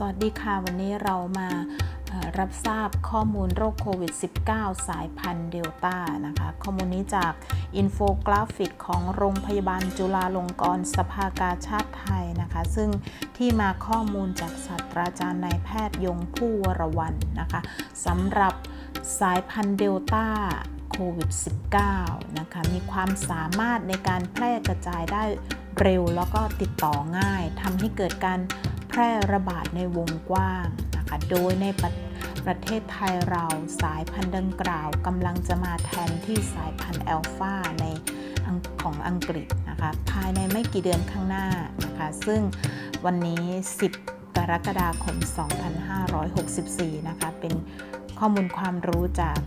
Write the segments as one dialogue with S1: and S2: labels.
S1: สวัสดีค่ะ วันนี้เรามารับทราบข้อมูลโรคโควิด -19 สายพันธุ์เดลต้านะคะ ข้อมูลนี้จากอินโฟกราฟิกของโรงพยาบาลจุฬาลงกรณ์สภากาชาติไทยนะคะ ซึ่งที่มาข้อมูลจากศาสตราจารย์นายแพทย์ยงผู้วรวันนะคะสำหรับสายพันธุ์เดลต้าโควิด -19 นะคะ มีความสามารถในการแพร่กระจายได้เร็วแล้วก็ติดต่อง่ายทำให้เกิดการ แพร่ระบาดในวงกว้างนะคะโดยในประประเทศไทยเราสายพันธุ์ดังกล่าวกำลังจะมาแทนที่สายพันธุ์แอลฟาในของอังกฤษนะคะภายในไม่กี่เดือนข้างหน้านะคะซึ่งวันนี้ 10 กรกฎาคม 2564 นะคะเป็นข้อมูลความรู้จาก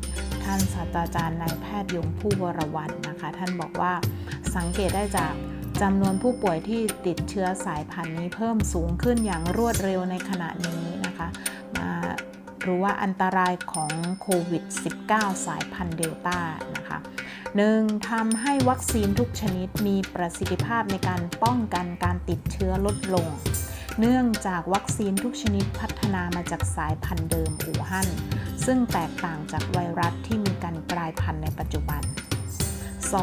S1: ท่านศาสตราจารย์นายแพทย์ยงผู้วรวันนะคะ ท่านบอกว่าสังเกตได้จาก จำนวนผู้ป่วยที่ติดเชื้อสายพันธุ์นี้เพิ่มสูงขึ้นอย่างรวดเร็วในขณะนี้นะคะมารู้ว่าอันตรายของโควิด -19 สายพันธุ์เดลต้านะคะหนึ่งทำให้วัคซีนทุกชนิดมีประสิทธิภาพในการป้องกันการติดเชื้อลดลง เนื่องจากวัคซีนทุกชนิดพัฒนามาจากสายพันธุ์เดิมอู่ฮั่นซึ่งแตกต่างจากไวรัสที่มีการกลายพันธุ์ในปัจจุบัน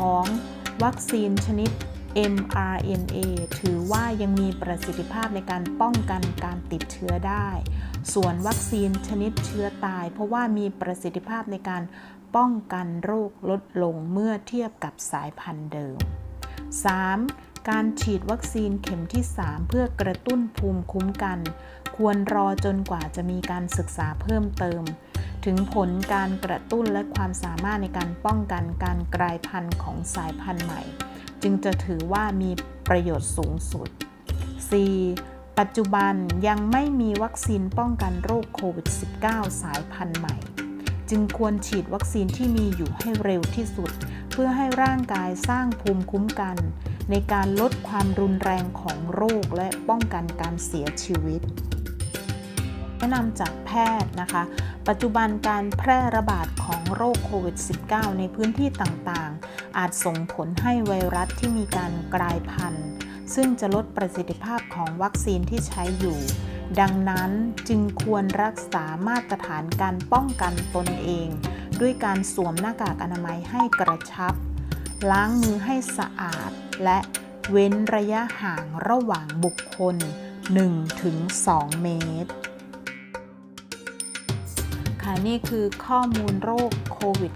S1: 2. วัคซีนชนิด mRNA ถือว่ายังมีประสิทธิภาพในการป้องกันการติดเชื้อได้ ส่วนวัคซีนชนิดเชื้อตาย เพราะว่ามีประสิทธิภาพในการป้องกันโรคลดลงเมื่อเทียบกับสายพันธุ์เดิม 3. การฉีดวัคซีนเข็มที่ 3 เพื่อกระตุ้นภูมิคุ้มกัน ควรรอจนกว่าจะมีการศึกษาเพิ่มเติม ถึงผลการกระตุ้นและความสามารถในการป้องกันการกลายพันธุ์ของสายพันธุ์ใหม่ จึงจะถือว่ามีประโยชน์สูงสุด 4. ปัจจุบันยังไม่มีวัคซีนป้องกันโรคโควิด -19 สายพันธุ์ใหม่ จึงควรฉีดวัคซีนที่มีอยู่ให้เร็วที่สุด เพื่อให้ร่างกายสร้างภูมิคุ้มกัน ในการลดความรุนแรงของโรคและป้องกันการเสียชีวิตแนะนำจากแพทย์นะคะ ปัจจุบันการแพร่ระบาดของโรคโควิด -19 ในพื้นที่ต่างๆ อาจส่งผลให้ไวรัสที่มีการกลายพันธุ์ ซึ่งจะลดประสิทธิภาพของวัคซีนที่ใช้อยู่ ดังนั้นจึงควรรักษามาตรฐานการป้องกันตนเอง ด้วยการสวมหน้ากากอนามัยให้กระชับ ล้างมือให้สะอาด และเว้นระยะห่างระหว่างบุคคล 1-2 เมตรค่ะนี่คือข้อมูลโรคโควิด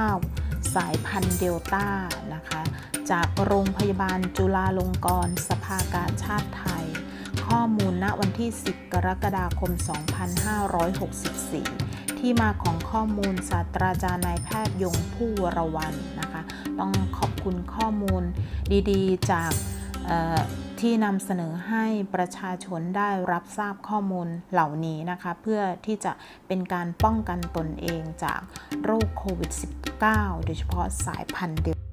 S1: -19 สายพันธุ์เดลต้านะคะ จากโรงพยาบาลจุฬาลงกรณ์สภากาชาติไทย ข้อมูลณวันที่ 10 กรกฎาคม 2564 ที่มาของข้อมูลศาสตราจารย์นายแพทย์ยงผู้วรวันนะคะ ต้องขอบคุณข้อมูลดีๆ จากเที่นำเสนอให้ประชาชนได้รับทราบข้อมูลเหล่านี้นะคะ เพื่อที่จะเป็นการป้องกันตนเองจากโรคโควิด -19 โดยเฉพาะสายพันธุ์เดล